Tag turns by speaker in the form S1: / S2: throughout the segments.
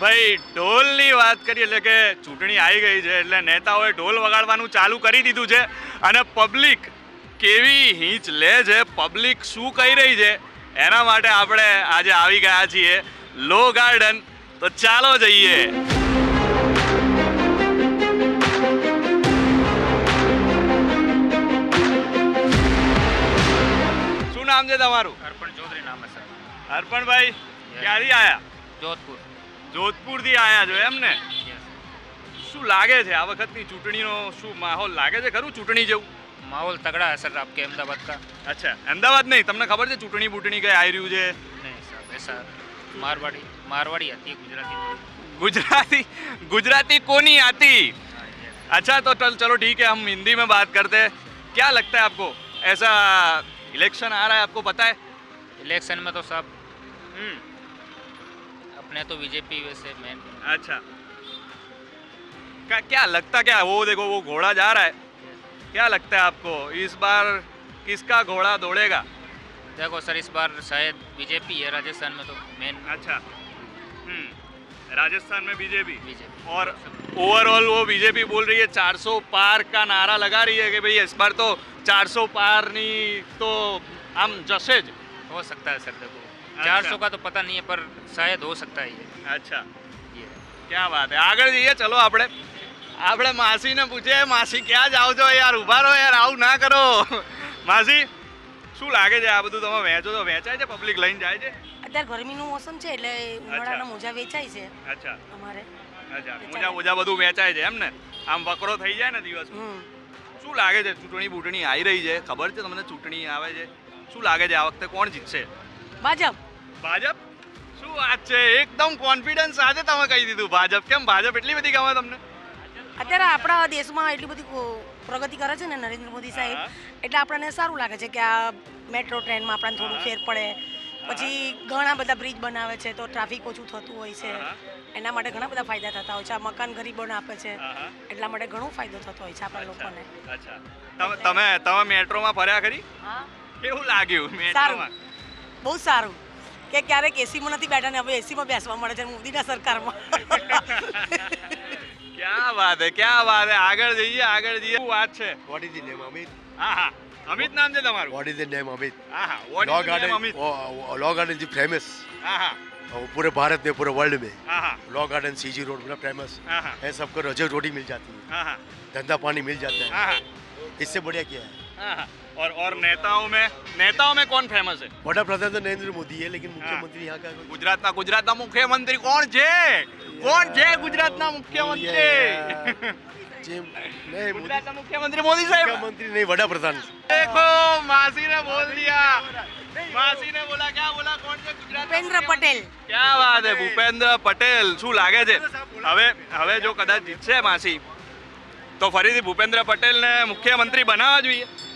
S1: ભાઈ ઢોલની વાત કરીએ એટલે કે ચૂંટણી આવી ગઈ છે એટલે નેતાઓએ ઢોલ વગાડવાનું ચાલુ કરી દીધું છે અને પબ્લિક કેવી હિંચ લે છે પબ્લિક શું કહી રહી છે એના માટે આપણે આજે આવી ગયા છીએ લો ગાર્ડન. તો ચાલો જઈએ. શું નામ છે તમારું?
S2: અર્પણ ચૌધરી નામ છે
S1: અર્પણભાઈ ક્યાંથી આયા?
S2: જોધપુર.
S1: જોધપુરથી આયા છો એમ ને શું લાગે છે આ વખતની ચૂંટણીનો શું માહોલ લાગે છે ખરું ચૂંટણી જેવું
S2: माहौल तगड़ा है सर आपके अहमदाबाद का
S1: અચ્છા અમદાવાદ નહીં તમને ખબર છે ચૂંટણી બૂંટણી કઈ આવી રહ્યું છે
S2: नहीं सर ऐसा मारवाड़ी मारवाड़ी आती है गुजराती
S1: गुजराती गुजराती कोनी आती
S2: हाँ, yes.
S1: अच्छा तो चल चलो ठीक है हम हिंदी में बात करते हैं क्या लगता है आपको ऐसा इलेक्शन आ रहा है आपको पता है
S2: इलेक्शन में तो सब
S1: हम्म,
S2: अपने तो बीजेपी वैसे मेन
S1: अच्छा। क्या क्या लगता क्या? वो देखो वो घोड़ा जा रहा है। क्या लगता है आपको? इस बार किसका घोड़ा दौड़ेगा?
S2: देखो सर इस बार शायद बीजेपी है राजस्थान में तो मेन
S1: अच्छा। हम्म राजस्थान में बीजेपी।
S2: बीजेपी।
S1: और ओवरऑल वो बीजेपी बोल रही है 400 पार का नारा लगा रही है कि भाई इस बार तो 400 पार नहीं तो हम जसेज।
S2: हो सकता है सर देखो। चार सौ का तो पता नहीं है पर शायद हो सकता है ये
S1: અચ્છા
S2: ये
S1: ક્યાં વાત હે આગળ જઈએ ચલો આપણે આપણે માસીને પૂછીએ માસી ક્યાં જાઓ છો યાર ઊભા રહો યાર આવું ના કરો માસી શું લાગે છે આ બધું તમે વેચો તો વેચાય છે પબ્લિક લઈને જાય છે
S3: અત્યારે ગરમીનું મોસમ છે એટલે ઉનાળાના મોજા વેચાય છે
S1: અચ્છા
S3: અમારે
S1: અચ્છા મોજા મોજા બધું વેચાય છે એમ ને આમ વકરો થઈ જાય ને દિવસ
S3: હમ
S1: શું લાગે છે ચૂંટણી બૂંટણી આવી રહી છે ખબર છે તમને ચૂંટણી આવે છે શું લાગે છે આ વખતે કોણ જીતશે
S3: ભાજપ
S1: ભાજપ? શું વાત છે? એકદમ કોન્ફિડન્સ સાથે તમે કહી દીધું. ભાજપ કેમ? ભાજપ એટલી બધી ગમે તમને?
S3: અત્યારે આપણા દેશમાં એટલી બધી પ્રગતિ કરે છે ને નરેન્દ્ર મોદી સાહેબ એટલે આપણને સારું લાગે છે કે આ મેટ્રો ટ્રેનમાં આપણને થોડું ફેર પડે. પછી ઘણા બધા બ્રિજ બનાવે છે તો ટ્રાફિક ઓછું થતું હોય છે. એના માટે ઘણા બધા ફાયદા થતા હોય છે. આ મકાન ગરીબોને આપે છે. એટલા માટે ઘણો ફાયદો થતો હોય છે આપણા લોકોને.
S1: તમે તમે મેટ્રોમાં ફર્યા ખરી? કેવું લાગ્યું
S3: સારું.
S1: મેટ્રોમાં
S3: બહુ સારું. કે ક્યારેક એસીમાં નથી બેઠા ને હવે એસીમાં બેસવા મળે છે મોદીના સરકારમાં
S1: ક્યાં વાત હે ક્યાં વાત હે આગળ જઈએ આગળ જઈએ શું વાત છે
S4: What is the name, Amit?
S1: હા હા અમિત નામ છે તમારું
S4: What is the name, Amit?
S1: હા હા what is
S4: Law
S1: the name,
S4: Garden.
S1: Amit
S4: Oh, oh, Law Garden is famous.
S1: હા હા
S4: और पूरे भारत में पूरे वर्ल्ड में
S1: હા હા
S4: लॉ गार्डन सीजी रोड पूरा फेमस
S1: हाँ, हाँ।
S4: है सबको रोजे रोटी मिल जाती है
S1: હા હા
S4: धंधा पानी मिल जाता
S1: હા
S4: है
S1: હા
S4: इससे बढ़िया क्या है
S1: हाँ हाँ और और नेताओं में नेताओं में कौन फेमस है
S4: बड़ा प्रधान तो नरेंद्र मोदी है लेकिन मुख्यमंत्री यहाँ का कोई-
S1: ગુજરાતના ગુજરાતના મુખ્યમંત્રી કોણ છે કોણ છે ગુજરાતના મુખ્યમંત્રી
S4: जी, नहीं मोदी
S1: ગુજરાતના મુખ્યમંત્રી મોદી સાહેબ
S4: मुख्यमंत्री नहीं बड़ा प्रधान
S1: देखो मासी ने बोल दिया मासी ने बोला क्या बोला कौन છે ગુજરાત
S3: ભૂપેન્દ્ર પટેલ
S1: ક્યાં વાત હે ભૂપેન્દ્ર પટેલ શું લાગે છે હવે હવે જો કદાચ જીતશે માસી તો ફરીથી ભૂપેન્દ્ર પટેલને મુખ્યમંત્રી બનાવવા જોઈએ
S3: હા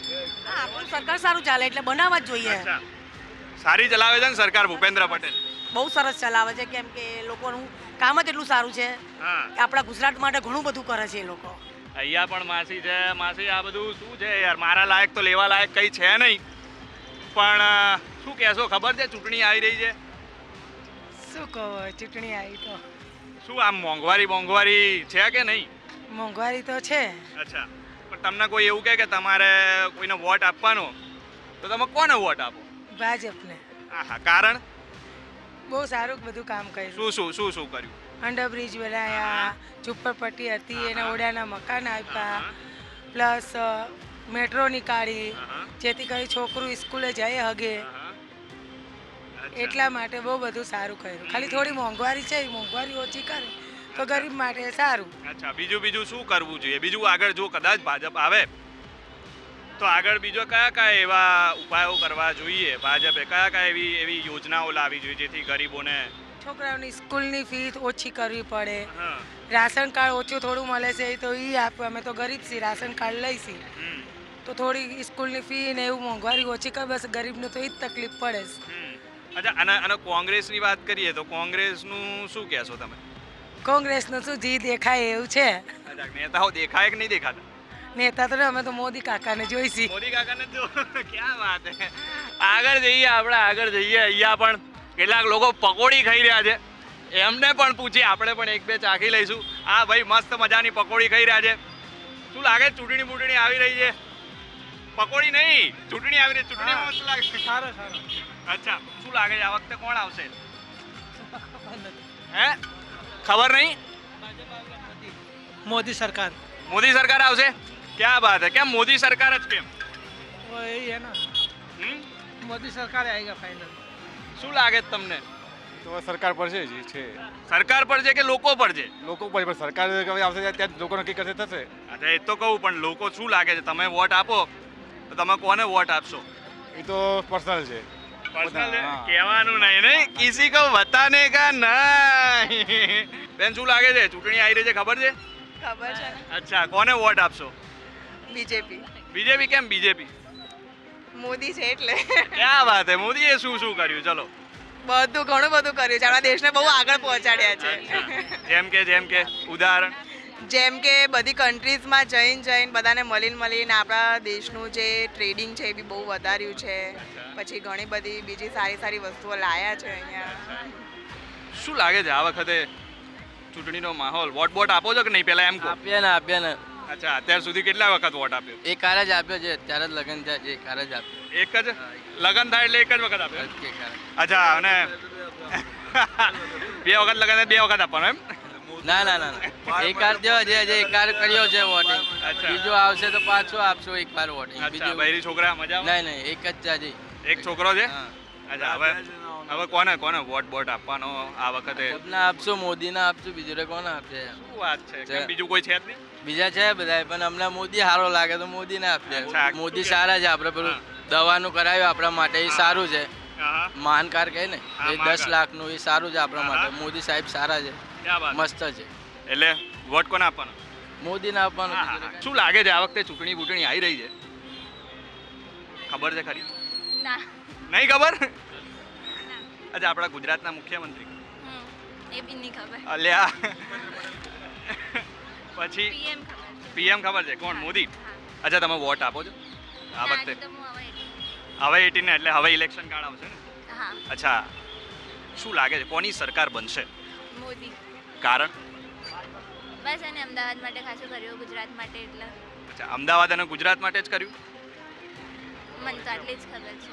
S3: આપણું સરકાર સારું ચાલે એટલે બનાવવા જ જોઈએ.
S1: અચ્છા. સારી ચલાવે છે ને સરકાર ભૂપેન્દ્ર પટેલ.
S3: બહુ સરસ ચલાવે છે કેમ કે એ લોકોનું કામ જ એટલું સારું છે.
S1: હા.
S3: કે આપણા ગુજરાત માટે ઘણું બધું કરે છે એ લોકો.
S1: અહીંયા પણ માસી છે માસી આ બધું શું છે યાર? મારા લાયક તો લેવા લાયક કંઈ છે નહીં. પણ અ, શું કહેશો? ખબર છે? ચૂંટણી આવી રહી છે.
S5: શું કહો ચૂંટણી આવી તો.
S1: શું આમ મોંઘવારી મોંઘવારી છે કે નહીં?
S5: મોંઘવારી તો છે.
S1: અચ્છા. તમને કોઈ એવું કહે કે તમારે કોઈને વોટ આપવાનો? તો તમે કોને વોટ આપો?
S5: ભાજપને.
S1: આહા કારણ?
S5: બહુ સારું બધું કામ કર્યું.
S1: શું શું શું શું કર્યું?
S5: અંડરબ્રિજ બનાવ્યા ઝુંપડપટ્ટી હતી એના ઓડાના મકાન આપ્યા. પ્લસ મેટ્રો નીકાળી. જેથી કરી છોકરું સ્કૂલે જાય હગે. એટલા માટે બહુ બધું સારું કર્યું. ખાલી થોડી મોંઘવારી છે એ મોંઘવારી ઓછી કરે. તો ગરીબ માટે સારું.
S1: અચ્છા બીજું બીજું શું કરવું જોઈએ? બીજું આગળ જો કદાચ ભાજપ આવે તો આગળ બીજો કયા કયા એવા ઉપાયો કરવા જોઈએ? ભાજપે કયા કયા એવી એવી યોજનાઓ લાવવી જોઈએ જેથી ગરીબોને
S5: છોકરાઓની સ્કૂલની ફી ઓછી કરવી પડે. રાશન કાર્ડ ઓછું થોડું મળે છે તો એ આપે. અમે તો ગરીબ છીએ રાશન કાર્ડ લઈશી તો થોડી સ્કૂલની ફી ને એવું મોંઘવારી ઓછી કર બસ ગરીબને તો એ જ તકલીફ પડે છે.
S1: અચ્છા અને અને કોંગ્રેસની વાત કરીએ તો કોંગ્રેસનું શું કહેશો તમે?
S5: કોંગ્રેસનું શું જી દેખાય એવું છે?
S1: નેતાઓ દેખાય કે નહીં દેખાતા?
S5: નેતા તો અમે તો મોદી કાકાને જોઈશી.
S1: મોદી કાકાને જો ક્યાં વાત હે? આગળ જઈએ આપણે આગળ જઈએ. અહીંયા પણ કેટલાક લોકો પકોડી ખાઈ રહ્યા છે. એમને પણ પૂછીએ. આપણે પણ એક બે ચાખી લઈશું. આ ભાઈ મસ્ત મજાની પકોડી ખાઈ રહ્યા છે. શું લાગે? ચૂંટણી બૂંટણી આવી રહી છે? પકોડી નહીં. ચૂંટણી આવી રહી ચૂંટણી મસ્ત લાગે
S6: સારો સારો.
S1: અચ્છા. શું લાગે છે? આ વખતે કોણ આવશે? હે? ખબર નહીં
S6: મોદી સરકાર
S1: મોદી સરકાર આવશે ક્યાં વાત હે કેમ મોદી સરકાર જ કેમ
S6: वो यही है ना
S1: હમ?
S6: मोदी सरकार आएगा फाइनल
S1: શું લાગે છે તમને
S7: તો સરકાર પર છે જી છે
S1: સરકાર પર છે કે લોકો પર છે
S7: લોકો પર પણ સરકાર કઈ આવશે ત્યાં- ત્યાં લોકો નક્કી કરશે થશે
S1: અચ્છા એ તો કહું પણ લોકો શું લાગે છે તમે વોટ આપો તો તમે કોને વોટ આપશો
S7: એ તો પર્સનલ છે
S1: પર્સનલ કહેવાનું નહીં નહીં. કિસી કો બતાને કા નહીં. બેન શું લાગે છે? ચૂંટણી આવી રહી છે ખબર છે?
S8: ખબર છે
S1: અચ્છા કોને વોટ આપશો?
S8: બીજેપી.
S1: બીજેપી કેમ બીજેપી?
S8: મોદી છે એટલે.
S1: ક્યાં વાત હે મોદીએ શું શું કર્યું? ચલો.
S8: બધું ઘણું બધું કર્યું છે. આપણા દેશને બહુ આગળ પહોંચાડ્યા છે.
S1: જેમ કે જેમ કે ઉદાહરણ.
S8: જેમ કે બધી કન્ટ્રીઝમાં જઈને જઈને બધાને મળીને મળીને આપણા દેશનું જે ટ્રેડિંગ છે એ બી બહુ વધાર્યું છે. પછી ઘણી બધી બીજી સારી સારી વસ્તુઓ લાયા છે અહીંયા.
S1: શું લાગે છે આ વખતે ચૂંટણીનો માહોલ? વોટ બોટ આપો છો કે નહીં? પહેલાં એમ
S9: આપ્યા ને આપ્યા ને.
S1: અચ્છા અત્યાર સુધી કેટલા વખત વોટ આપ્યો?
S9: એક કાર જ આપ્યો છે અત્યારે જ લગ્ન થાય છે એક કાર જ આપ્યો.
S1: એક જ? લગન થાય એટલે એક જ વખત આપ્યો?
S9: એક
S1: અચ્છા અને બે વખત લગન થાય બે વખત આપવાનો એમ?
S9: ના ના ના ના. એક કાર દેવા જે એક કાર કર્યો છે વોટિંગ બીજો આવશે તો પાછો આપશો એક વાર વોટિંગ બીજો
S1: બૈરી છોકરા મજા
S9: નહીં નહીં એક જ છે
S1: એક છોકરો છે? અચ્છા હવે હવે કોને કોને વોટ બોટ આપવાનો આ વખતે?
S9: ના આપશો મોદીને આપશું બીજું કોને આપશે?
S1: શું વાત છે. બીજું કોઈ છે જ નહીં?
S9: બીજા છે બધા પણ અમને મોદી સારો લાગે તો મોદીને
S1: ને
S9: આપશે મોદી સારા છે આપણે પેલું દવાનું કરાવ્યું આપણા માટે એ સારું છે.
S1: હા
S9: કાર કહે ને એ દસ
S1: લાખ
S9: લાખનું એ સારું છે આપણા માટે. મોદી સાહેબ સારા છે. મસ્ત છે.
S1: એટલે વોટ કોને આપવાનો?
S9: મોદીને આપવાનું.
S1: શું લાગે છે આ વખતે ચૂંટણી બૂંટણી આવી રહી છે? ખબર છે ખરી?
S10: ના.
S1: નહીં ખબર? અચ્છા આપણા ગુજરાતના મુખ્યમંત્રી.
S10: એ બી નહીં ખબર.
S1: અલ્યા. પછી
S10: પીએમ ખબર છે.
S1: પીએમ ખબર છે? કોણ મોદી? અચ્છા તમે વોટ આપો છો? આ વખતે.
S10: હવે
S1: એટીન એટલે હવે ઇલેક્શન કાર્ડ આવશે ને? અચ્છા. શું લાગે છે? કોની સરકાર બનશે?
S10: મોદી.
S1: કારણ?
S10: બસ એને અમદાવાદ માટે ખાસું કર્યું ગુજરાત માટે એટલે.
S1: અચ્છા અમદાવાદ અને ગુજરાત માટે જ કર્યું?
S10: મને તો આટલી જ ખબર છે.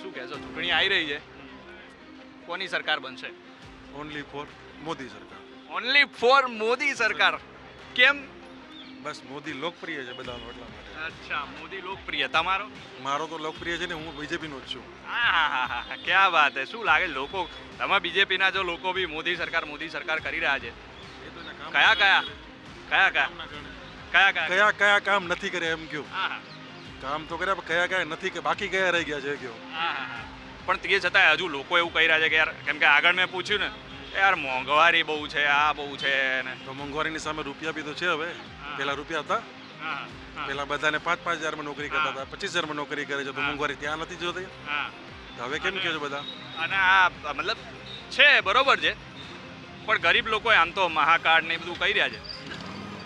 S1: શું કહેશો ચૂંટણી આવી રહી છે? કોની સરકાર બનશે?
S11: ઓનલી ફોર મોદી સરકાર.
S1: ઓનલી ફોર મોદી સરકાર. કેમ?
S11: બસ મોદી લોકપ્રિય છે બધાનો એટલા માટે.
S1: અચ્છા મોદી લોકપ્રિય. તમારો?
S11: મારો તો લોકપ્રિય છે ને હું બીજેપીનો જ છું.
S1: આહાહાહા, ક્યાં વાત હે? શું લાગે લોકો? તમે બીજેપીના જો લોકો બી મોદી સરકાર મોદી સરકાર કરી રહ્યા છે.
S11: એ તો એના કામ
S1: કયા? કયા કયા? કયા કયા કયા?
S11: કયા કયા કામ નથી કર્યા એમ કયો.
S1: આહા,
S11: કામ તો કર્યા પણ કયા કયા નથી કે બાકી કયા રહી ગયા છે કયો.
S1: આહાહા. પણ તે છતાંય હજુ લોકો એવું કહી રહ્યા છે કે યાર કેમ કે આગળ મેં પૂછ્યું ને યાર મોંઘવારી બહુ છે આ બહુ છે ને.
S11: તો મોંઘવારીની સામે રૂપિયા બી તો છે હવે. પેલા રૂપિયા હતા. પેલા બધાને પાંચ પાંચ હજારમાં નોકરી કરતા હતા પચીસ હજારમાં નોકરી કરે છે તો મોંઘવારી ત્યાં નથી જોતી? તો હવે કેમ કહે છે બધા?
S1: અને આ મતલબ છે બરોબર છે. પણ ગરીબ લોકો આમ તો મહાકાર્ડ ને બધું કહી રહ્યા છે.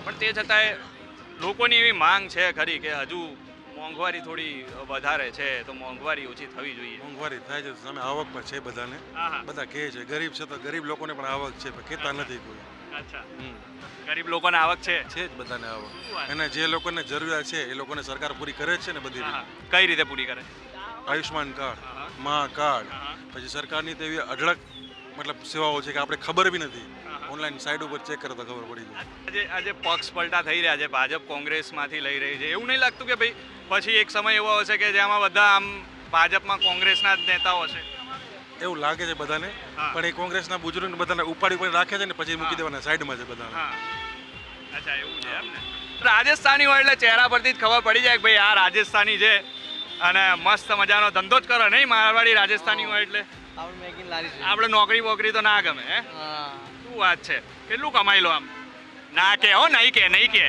S1: પણ તે છતાંય લોકોની એવી માંગ છે ખરી કે હજુ મોંઘવારી થોડી વધારે છે તો મોંઘવારી ઓછી થવી જોઈએ.
S11: મોંઘવારી થાય છે સામે આવક પણ છે બધાને. બધા કહે છે ગરીબ છે તો ગરીબ લોકોને પણ આવક છે પણ કહેતા નથી કોઈ.
S1: અચ્છા. ગરીબ લોકોને આવક છે?
S11: છે જ બધાને આવક. અને જે લોકોને જરૂરિયાત છે એ લોકોને સરકાર પૂરી કરે છે ને બધી
S1: કઈ રીતે પૂરી કરે?
S11: આયુષ્માન કાર્ડ. મા કાર્ડ. પછી સરકારની તો એવી અઢળક મતલબ સેવાઓ છે કે આપણે ખબર બી નથી. ઓનલાઈન સાઇટ ઉપર ચેક કરતા ખબર પડી જાય.
S1: આજે આજે પક્ષ પલટા થઈ રહ્યા છે ભાજપ કોંગ્રેસમાંથી લઈ રહી છે. એવું નહીં લાગતું કે ભાઈ પછી એક સમય એવો હશે કે જેમાં બધા આમ ભાજપમાં કોંગ્રેસના જ નેતાઓ હશે.
S11: એવું લાગે છે બધાને. પણ એ કોંગ્રેસના બુજુર્ગને બધાને ઉપાડી ઉપાડી રાખે છે ને પછી મૂકી. દેવાના સાઈડમાં છે બધાને.
S1: અચ્છા એવું છે એમ ને. રાજસ્થાની હોય એટલે ચહેરા પરથી જ ખબર પડી જાય કે ભાઈ આ રાજસ્થાની છે. અને મસ્ત મજાનો ધંધો જ કરો. નહીં મારવાડી રાજસ્થાની હોય એટલે.
S9: આપણે મેગીન લારી છે.
S1: આપણે નોકરી બોકરી તો ના ગમે હે?
S9: હા.
S1: શું વાત છે? કેટલું કમાઈ લો આમ? ના કે હો નહીં કે નહીં કે.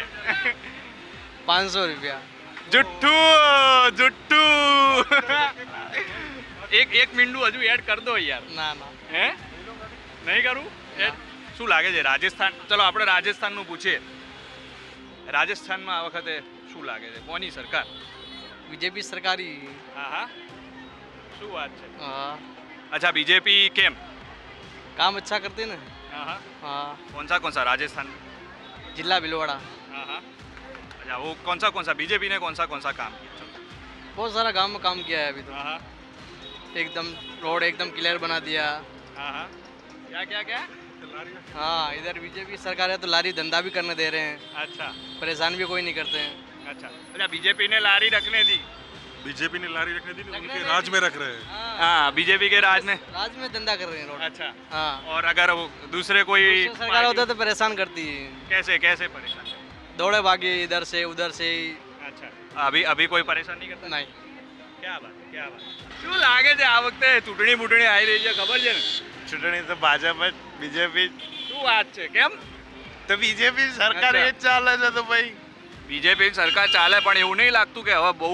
S9: પાંચસો રૂપિયા.
S1: જુઠ્ઠું જુઠ્ઠું. એક એક મીંડું હજુ એડ કર દો યાર.
S9: ના ના.
S1: હે? નહીં કરું? શું લાગે છે? રાજસ્થાન ચલો આપણે રાજસ્થાનનું પૂછીએ. રાજસ્થાનમાં આ વખતે શું લાગે છે? કોની સરકાર?
S12: બીજેપી સરકારી.
S1: હા હા. શું વાત છે?
S12: हाँ
S1: अच्छा बीजेपी केम
S12: काम अच्छा करते ना?
S1: हाँ, हाँ।,
S12: हाँ
S1: कौन सा कौन सा? राजस्थान।
S12: जिला भिलवाड़ा
S1: हाँ, अच्छा वो कौन सा कौन सा? बीजेपी ने कौन सा कौन सा काम किया?
S12: बहुत सारा गाँव में काम किया है अभी तो। एकदम रोड एकदम क्लियर बना दिया।
S1: क्या क्या क्या?
S12: हाँ इधर बीजेपी सरकार है तो लारी धंधा भी करने दे रहे हैं।
S1: अच्छा।
S12: परेशान भी कोई नहीं करते हैं।
S1: अच्छा। अच्छा बीजेपी ने लारी रखने दी।
S11: बीजेपी ने लारी रखने दी ना
S12: रखने
S11: उनके
S12: दे
S11: राज
S12: दी।
S11: में रख रहे हैं
S1: हाँ बीजेपी के राज में
S12: राज में धंधा कर रहे हैं रोड
S1: अच्छा
S12: हाँ
S1: और अगर वो दूसरे कोई
S12: दूसरी सरकार होता तो परेशान करती है
S1: कैसे कैसे परेशान
S12: दौड़े भागे इधर से उधर से
S1: अच्छा अभी अभी कोई परेशान नहीं करता
S12: नहीं
S1: ક્યા વાત ક્યા વાત શું લાગે છે આ વખતે ચૂંટણી બૂંટણી આવી રહી છે ખબર છે ને
S13: ચૂંટણી તો ભાજપ જ બીજેપી
S1: શું વાત છે કેમ
S13: તો બીજેપી સરકાર
S1: અચ્છા.
S13: એ જ ચાલે છે તો ભાઈ
S1: બીજેપી સરકાર ચાલે પણ એવું નહીં લાગતું કે હવે બહુ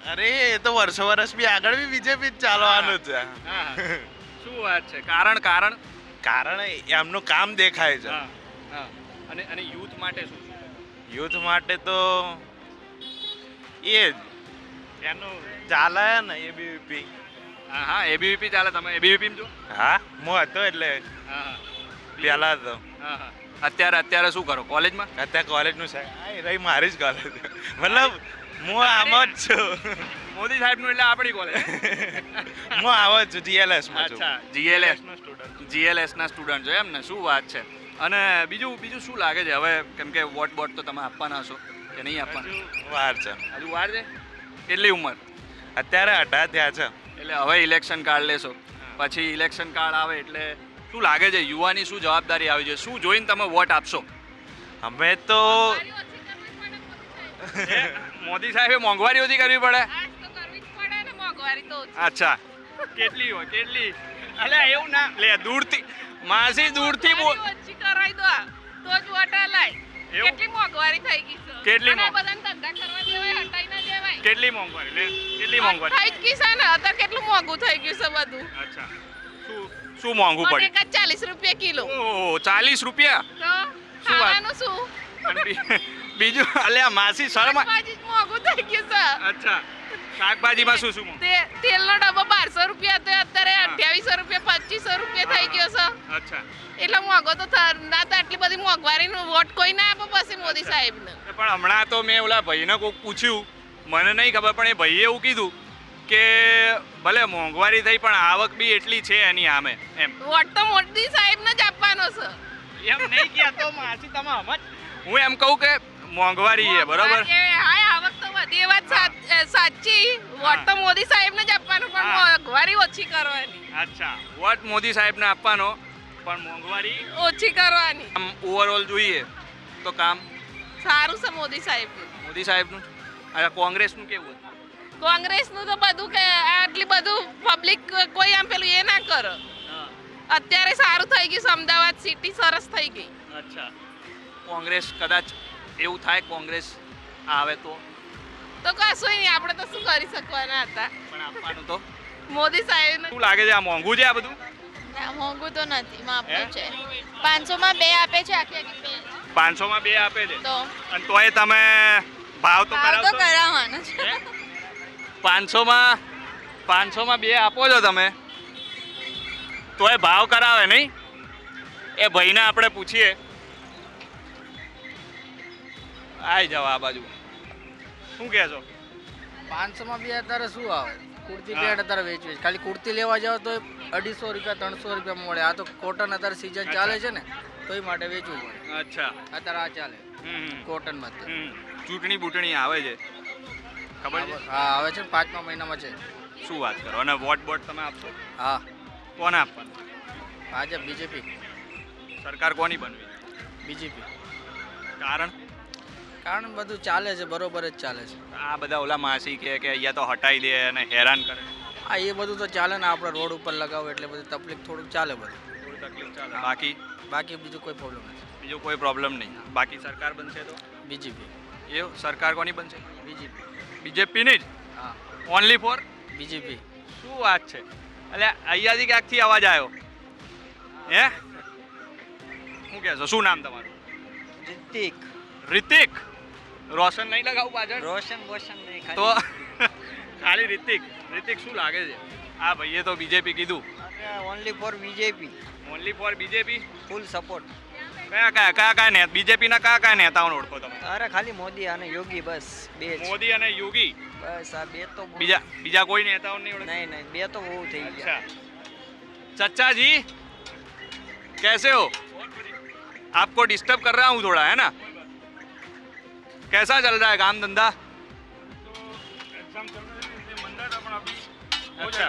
S13: અરે એ તો વર્ષો વર્ષ બી આગળ બી બીજેપી જ ચાલવાનું છે.
S1: શું વાત છે? કારણ કારણ?
S13: કારણ એમનું કામ દેખાય છે.
S1: અને અને યુથ માટે શું?
S13: યુથ માટે તો એ જ. એનું ચાલે ને એબીવીપી
S1: હા હા એબીવીપી ચાલે. તમે એબીવીપી જો
S13: હા હું હતો એટલે
S1: હા
S13: પહેલા તો.
S1: હા હા. અત્યારે અત્યારે શું કરો? કોલેજમાં?
S13: અત્યારે કોલેજનું છે. રહી મારી જ કોલેજ મતલબ હું આમ જ છું.
S1: મોદી સાહેબનું એટલે આપણી કોલેજ
S13: હું આવો જ છું જીએલએસમાં છું.
S1: જીએલએસ
S13: નો સ્ટુડન્ટ
S1: જીએલએસ ના સ્ટુડન્ટ છો એમ ને શું વાત છે? અને બીજું બીજું શું લાગે છે? હવે કેમ કે વોટ બોટ તો તમે આપવાના છો કે નહીં આપવાના?
S13: વાર છે.
S1: હજુ વાર છે? કેટલી ઉંમર?
S13: અત્યારે અઢાર થયા છે.
S1: એટલે હવે ઇલેક્શન કાર્ડ લેશો. પછી ઇલેક્શન કાર્ડ આવે એટલે શું લાગે છે? યુવાની શું જવાબદારી આવી છે? શું જોઈને તમે વોટ આપશો?
S13: અમે તો
S1: મોદી સાહેબે મોંઘવારી ઓછી કરવી પડે?
S8: કરવી જ પડે ને મોંઘવારી તો
S1: અચ્છા. કેટલી હોય કેટલી? અલ્યા એવું ના. લે દૂરથી માસી દૂરથી બોલ
S8: ઓછી કરાઈ દો તો જ વટા લાય. કેટલી મોંઘવારી થઈ ગઈ છે?
S1: કેટલી
S8: બધાને ધંધા કરવા દેવાય હટાઈ ના દેવાય.
S1: કેટલી મોંઘવારી? લે કેટલી મોંઘવારી?
S8: થઈ ગઈ છે ને અત્યારે કેટલું મોંઘું થઈ ગયું છે બધું.
S1: અચ્છા. શું શું મોંઘું પડ્યું?
S8: બટેકા ચાલીસ રૂપિયા કિલો.
S1: ઓહો ચાલીસ રૂપિયા?
S8: તો
S1: શું વાત?
S8: ખાવાનું શું?
S1: બીજું અલ્યા માસી શર્મા
S8: શાકભાજી મોંઘું થઈ ગયું છે
S1: અચ્છા. શાકભાજીમાં શું શું મોંઘું?
S8: તે તેલનો ડબ્બો બારસો રૂપિયા હતો અત્યારે અઠ્યાવીસો રૂપિયા પચીસો રૂપિયા થઈ ગયો છે
S1: અચ્છા.
S8: એટલે મોંઘો તો થ- ના તો આટલી બધી મોંઘવારીનો વોટ કોઈ ના આપો પછી મોદી સાહેબને.
S1: પણ હમણાં તો મેં ઓલા ભાઈને કોઈક પૂછ્યું. મને નહીં ખબર પણ એ ભાઈએ એવું કીધું કે ભલે મોંઘવારી થઈ પણ આવક બી એટલી છે એની આમે એમ.
S8: વોટ તો મોદી સાહેબને જ આપવાનો છે
S1: એમ નહીં કહેતો માસી તમે સમજ હું એમ કહું કે મોંઘવારી છે બરોબર?
S8: સાચ- વોટ તો મોદી સાહેબને જ આપવાનો પણ મોંઘવારી ઓછી કરવાની.
S1: અચ્છા. વોટ મોદી સાહેબને આપવાનો પણ મોંઘવારી
S8: ઓછી કરવાની.
S1: આમ ઓવરઓલ જોઈએ તો કામ?
S8: સારું છે મોદી સાહેબનું.
S1: મોદી સાહેબનું? અચ્છા કોંગ્રેસનું કેવું
S8: કોંગ્રેસનું તો બધું કે આટલી બધું પબ્લિક કોઈ આમ પેલું એ ના કરો. અત્યારે સારું થઈ ગયું અમદાવાદ સિટી સરસ થઈ ગઈ.
S1: અચ્છા. કોંગ્રેસ કદાચ એવું થાય કોંગ્રેસ આવે તો?
S8: તો કશું નહીં આપણે તો શું કરી શકવાના હતા?
S1: પણ આપવાનું તો?
S8: મોદી સાહેબ
S1: શું લાગે છે આ મોંઘું છે આ બધું?
S14: ના મોંઘું તો નથી માપનું
S1: છે
S14: છે પાંચસોમાં બે આપે છે આખી આખી બે
S1: પાંચસોમાં બે આપે છે?
S14: તો?
S1: અને તોય તમે ભાવ તો
S14: ભાવ તો કરાવવાનો છે.
S1: પાંચસોમાં પાંચસોમાં બે આપો છો તમે? તોય ભાવ કરાવે નહીં? એ ભાઈને આપણે પૂછીએ. આઈ જાવ આ બાજુ. શું કહેશો?
S9: પાંચસોમાં બી અત્યારે શું આવે? કુર્તી. પેન્ટ અત્યારે વેચવી છે. ખાલી કુર્તી લેવા જાવ તો અઢીસો રૂપિયા ત્રણસો રૂપિયા મળે. આ તો કોટન અત્યારે સિઝન ચાલે છે ને તો એ માટે વેચવું પડે.
S1: અચ્છા.
S9: અત્યારે આ ચાલે.
S1: હમ
S9: કોટનમાં.
S1: ચૂંટણી બૂંટણી આવે છે. ખબર છે?
S9: હા આવે છે પાંચમા મહિનામાં છે.
S1: શું વાત કરો? અને વોટ બોટ તમે આપશો?
S9: હા.
S1: કોને આપવાનું?
S9: ભાજપ બીજેપી.
S1: સરકાર કોની બનવી?
S9: બીજેપી.
S1: કારણ?
S9: કારણ બધું ચાલે છે બરોબર જ ચાલે છે.
S1: આ બધા ઓલા માસી કે કે અહીંયા તો હટાઈ દે અને હેરાન કરે.
S9: હા એ બધું તો ચાલે ને આપણે રોડ ઉપર લગાવો એટલે બધી તકલીફ થોડુંક ચાલે બધું.
S1: થોડી તકલીફ ચાલે. બાકી?
S9: બાકી બીજું કોઈ પ્રોબ્લેમ નથી.
S1: બીજો કોઈ પ્રોબ્લેમ નહીં. બાકી સરકાર બનશે તો?
S9: બીજેપી.
S1: એ સરકાર કોની બનશે?
S9: બીજેપી.
S1: બીજેપીની જ?
S9: હા.
S1: Only for
S9: BJP.
S1: શું વાત છે? એટલે અહીંયાથી ક્યાંકથી અવાજ આવ્યો? હે? શું કહેશો? શું નામ તમારું?
S6: રિતિક.
S1: રિતિક? રોશન નહીં લગાવું પાછળ
S6: રોશન બોશન નહીં
S1: તો ખાલી રિતિક રિતિક શું લાગે છે આ ભાઈએ તો બીજેપી કીધું
S6: only for BJP
S1: only for BJP
S6: full support
S1: કયા કયા કયા કયા નેતા બીજેપીના કયા કયા નેતાઓને ઓળખો તમે
S6: અરે ખાલી મોદી અને યોગી બસ બે જ
S1: મોદી અને યોગી
S6: બસ આ બે તો બહુ-
S1: બીજા બીજા કોઈ નેતાઓને નહીં ઓળખો
S6: નહીં નહીં બે તો બહુ થઈ
S1: अच्छा
S6: ગયા
S1: चचा जी कैसे हो आपको डिस्टर्ब कर रहा हूँ थोड़ा है ना कैसा चल रहा है काम धंधा? अच्छा।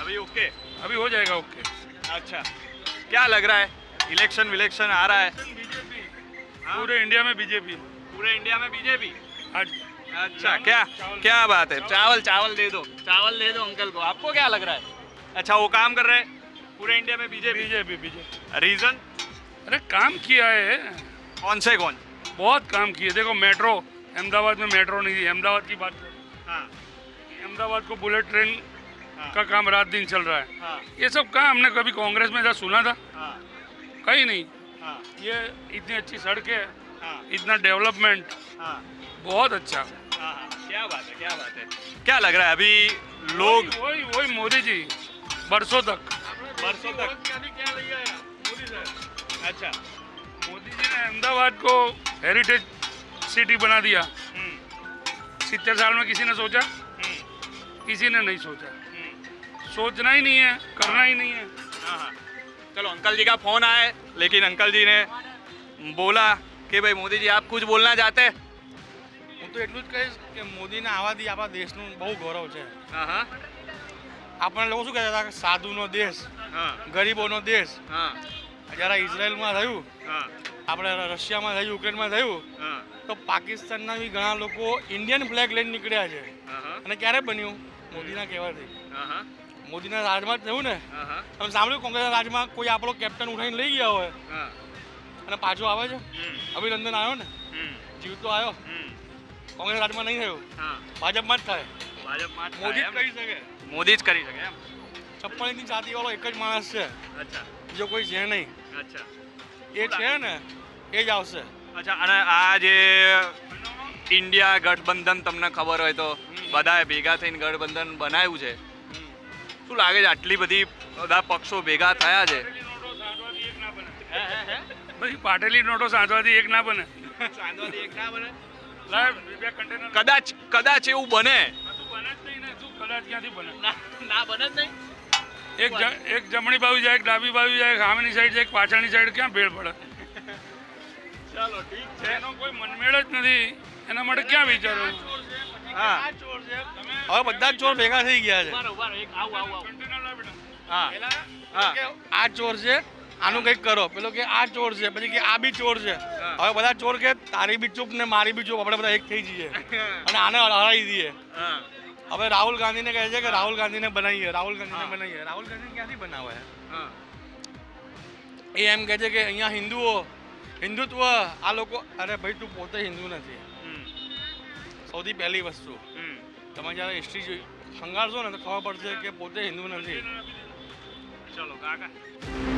S1: अभी ओके।
S7: अभी हो जाएगा ओके।
S1: अच्छा। क्या लग रहा है? इलेक्शन विलेक्शन आ रहा है।
S7: पूरे इंडिया में बीजेपी।
S1: पूरे इंडिया में बीजेपी? अच्छा क्या क्या बात है? चावल चावल दे दो। चावल दे दो अंकल को। आपको क्या लग रहा है? अच्छा वो काम कर रहे हैं? पूरे इंडिया में बीजेपी?
S7: BJP BJP.
S1: रीजन
S7: अरे काम किया है।
S1: कौन से कौन?
S7: बहुत काम किए। देखो मेट्रो अहमदाबाद में मेट्रो नहीं थी। अहमदाबाद की बात
S1: हाँ।
S7: अहमदाबाद को बुलेट ट्रेन
S1: हाँ।
S7: का काम रात दिन चल रहा है।
S1: हाँ।
S7: ये सब कहाँ हमने कभी कांग्रेस में सुना था।
S1: हाँ।
S7: कहीं नहीं।
S1: हाँ।
S7: ये इतनी अच्छी सड़कें
S1: हाँ।
S7: इतना डेवलपमेंट।
S1: हाँ।
S7: बहुत अच्छा।
S1: हाँ क्या बात है क्या बात है। क्या लग रहा है अभी लोग
S7: वही वही मोदी जी बरसों तक।
S1: बरसों तक। क्या लिया है अच्छा
S7: मोदी जी ने अहमदाबाद को हेरिटेज सिटी बना दिया
S1: हम्म,
S7: सितर साल में किसी ने सोचा
S1: हम्म,
S7: किसी ने नहीं सोचा
S1: हम्म,
S7: सोचना ही नहीं है करना ही नहीं है
S1: हाँ हाँ चलो अंकल जी का फोन आया है, लेकिन अंकल जी ने बोला कि भाई मोदी जी आप कुछ बोलना चाहते हैं
S6: હું તો એટલું જ કહીશ કે મોદીના આવવાથી આપણા દેશનું બહુ ગૌરવ છે
S1: हाँ हाँ
S6: આપણે લોકો શું કહેતા હતા કે સાધુનો દેશ
S1: हाँ
S6: ગરીબોનો દેશ
S1: हाँ
S6: જ્યારે ઇઝરાયલમાં થયું
S1: हाँ
S6: આપણે રશિયામાં થયું યુક્રેનમાં થયું તો પાકિસ્તાનના બી ઘણા લોકો ઇન્ડિયન ફ્લેગ લઈને નીકળ્યા છે. અને ક્યારે બન્યું? મોદીના કહેવાથી. મોદીના રાજમાં થયું ને? તમે સાંભળ્યું કોંગ્રેસના રાજમાં કોઈ આપણો કેપ્ટન ઉઠાઈને લઈ ગયા હોય? અને પાછો આવે છે? અભિનંદન આવ્યો ને? જીવતો આવ્યો કોંગ્રેસ રાજમાં નહીં થયું? ભાજપમાં જ થાય. મોદી જ કરી શકે.
S1: મોદી જ કરી શકે એમ.
S6: છપ્પન ઇંચની જાતિ વાળો એક જ માણસ છે. બીજો કોઈ છે નહીં.
S1: અચ્છા.
S6: એ છે ને એ જ આવશે.
S1: અચ્છા અને આ જે ઇન્ડિયા ગઠબંધન તમને ખબર હોય તો બધાએ ભેગા થઈને ગઠબંધન બનાવ્યું છે. શું લાગે છે આટલી બધી બધા પક્ષો ભેગા થયા છે?
S7: બધી પાટેલી નોટો સાંધવાથી એક ના બને. એક ના બને.
S1: કદાચ કદાચ એવું બને.
S7: કદાચ ક્યાંથી બને?
S1: ના બને જ નહીં.
S7: એક જ- એક જમણી બાજુ જાય એક ડાબી બાજુ જાય એક સામેની સાઈડ જાય એક પાછળની સાઈડ ક્યાં ભેળ પડે?
S1: ચાલો ઠીક છે.
S7: એનો કોઈ મનમેળ જ નથી. એના માટે ક્યાં વિચારો?
S1: હા.
S6: હવે બધા જ ચોર ભેગા થઈ ગયા છે.
S1: હા. હા.
S6: આ ચોર છે આનું કંઈક કરો. પેલો કે આ ચોર છે પછી કે આ બી ચોર છે. હવે બધા ચોર કે તારી બી ચૂપ ને મારી બી ચૂપ. આપણે બધા એક થઈ જઈએ. અને આને હરાવી દઈએ.
S1: હા.
S6: હવે રાહુલ ગાંધીને કહે છે કે રાહુલ ગાંધીને બનાવીએ રાહુલ ગાંધીને બનાવીએ. રાહુલ ગાંધી ક્યાંથી બનાવે? એ એમ કહે છે કે અહીંયા હિન્દુઓ હિન્દુત્વ આ લોકો અરે ભાઈ તું પોતે હિન્દુ નથી. સૌથી પહેલી વસ્તુ. તમે જ્યારે હિસ્ટ્રી જોઈ સંગાળશો ને તો ખબર પડશે કે પોતે હિન્દુ નથી.
S1: ચલો કાકા.